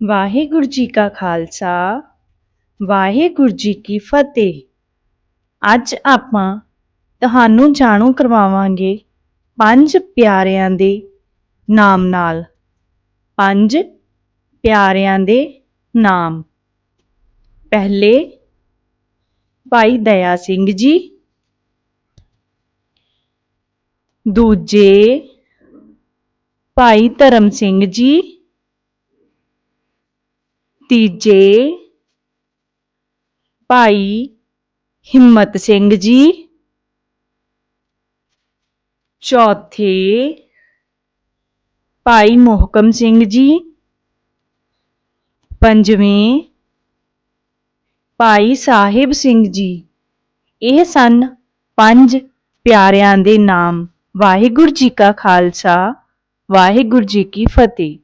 ਵਾਹਿਗੁਰੂ ਜੀ ਕਾ ਖਾਲਸਾ, ਵਾਹਿਗੁਰੂ ਜੀ ਕੀ ਫਤਿਹ। ਅੱਜ ਆਪਾਂ ਤੁਹਾਨੂੰ ਜਾਣੂ ਕਰਵਾਵਾਂਗੇ ਪੰਜ ਪਿਆਰਿਆਂ ਦੇ ਨਾਮ ਨਾਲ। ਪੰਜ ਪਿਆਰਿਆਂ ਦੇ ਨਾਮ। ਪਹਿਲੇ ਭਾਈ ਦਇਆ ਸਿੰਘ ਜੀ, ਦੂਜੇ ਭਾਈ ਧਰਮ ਸਿੰਘ ਜੀ ਤੀਜੇ ਭਾਈ ਹਿੰਮਤ ਸਿੰਘ ਜੀ। ਚੌਥੇ ਭਾਈ ਮੋਹਕਮ ਸਿੰਘ ਜੀ। ਪੰਜਵੇਂ ਭਾਈ ਸਾਹਿਬ ਸਿੰਘ ਜੀ। ਇਹ ਸਨ ਪੰਜ ਪਿਆਰਿਆਂ ਦੇ ਨਾਮ। ਵਾਹਿਗੁਰੂ ਜੀ ਕਾ ਖਾਲਸਾ, ਵਾਹਿਗੁਰੂ ਜੀ ਕੀ ਫਤਿਹ।